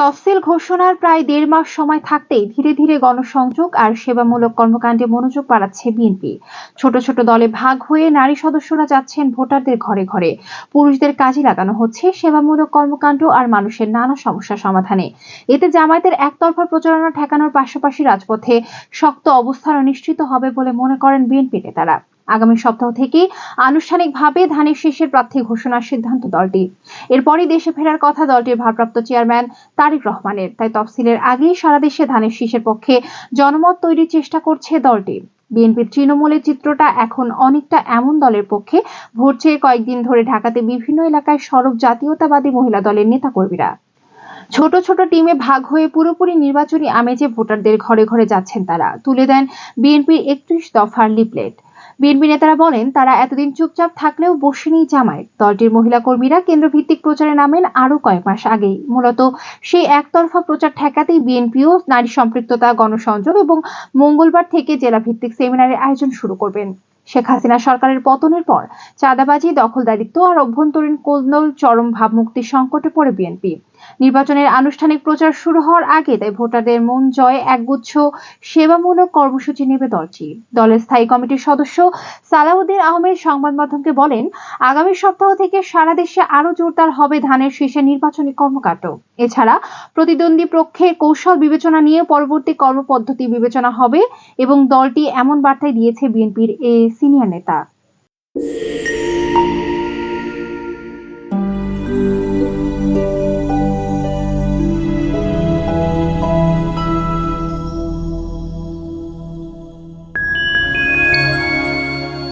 তফসিল ঘোষণার প্রায় দেড় মাস সময় থাকতেই ধীরে ধীরে গণসংযোগ আর সেবামূলক কর্মকাণ্ডে মনোযোগ বাড়াচ্ছে বিএনপি। ছোট ছোট দলে ভাগ হয়ে নারী সদস্যরা যাচ্ছেন ভোটারদের ঘরে ঘরে। পুরুষদের কাজে লাগানো হচ্ছে সেবামূলক কর্মকাণ্ড আর মানুষের নানা সমস্যা সমাধানে। এতে জামায়াতের একতরফা প্রচারণা ঠেকানোর পাশাপাশি রাজপথে শক্ত অবস্থানও নিশ্চিত হবে বলে মনে করেন বিএনপি নেতারা। আগামী সপ্তাহ থেকে আনুষ্ঠানিকভাবে ধানের শীষের প্রার্থী ঘোষণার সিদ্ধান্ত দলটি এরপরই দেশে ফেরার কথা দলটির ভারপ্রাপ্ত চেয়ারম্যান তারিক রহমানের। তাই তফসিলের আগেই সারা দেশে ধানের শীষের পক্ষে জনমত তৈরির চেষ্টা করছে দলটি। বিএনপির তৃণমূলের চিত্রটা এখন অনেকটা এমন দলের পক্ষে। ভোট চেয়ে কয়েকদিন ধরে ঢাকাতে বিভিন্ন এলাকায় সড়ক জাতীয়তাবাদী মহিলা দলের নেতাকর্মীরা। ছোট ছোট টিমে ভাগ হয়ে পুরোপুরি নির্বাচনী আমেজে ভোটারদের ঘরে ঘরে যাচ্ছেন তারা। তুলে দেন বিএনপির একত্রিশ দফার লিফলেট। বিএনপি নেতারা বলেন, তারা এতদিন চুপচাপ থাকলেও বসেনি জামায়াত। দলটির মহিলা কর্মীরা কেন্দ্রভিত্তিক প্রচারে নামেন আরও কয়েক মাস আগেই। মূলত সেই একতরফা প্রচার ঠেকাতেই বিএনপিও নারী সম্পৃক্ততা, গণসংযোগ এবং মঙ্গলবার থেকে জেলা ভিত্তিক সেমিনারের আয়োজন শুরু করবেন। শেখ হাসিনা সরকারের পতনের পর চাঁদাবাজি, দখলদারিত্ব আর অভ্যন্তরীণ কোন্দল, চরম ভাবমুক্তির সংকটে পড়ে বিএনপি। নির্বাচনের আনুষ্ঠানিক প্রচার শুরু হওয়ার আগে তাই ভোটারদের মন জয়ে, একগুচ্ছ, সেবামূলক কর্মসূচি নেবে দলটি। দলের স্থায়ী কমিটির সদস্য সালাউদ্দিন আহমেদ সংবাদ মাধ্যমকে বলেন, আগামী সপ্তাহ থেকে সারা দেশে আরও জোরদার হবে ধানের শীর্ষে নির্বাচনী কর্মকাণ্ড। এছাড়া প্রতিদ্বন্দ্বী পক্ষের কৌশল বিবেচনা নিয়ে পরবর্তী কর্মপদ্ধতি বিবেচনা হবে এবং দলটি এমন বার্তায় দিয়েছে বিএনপির এ সিনিয়র নেতা।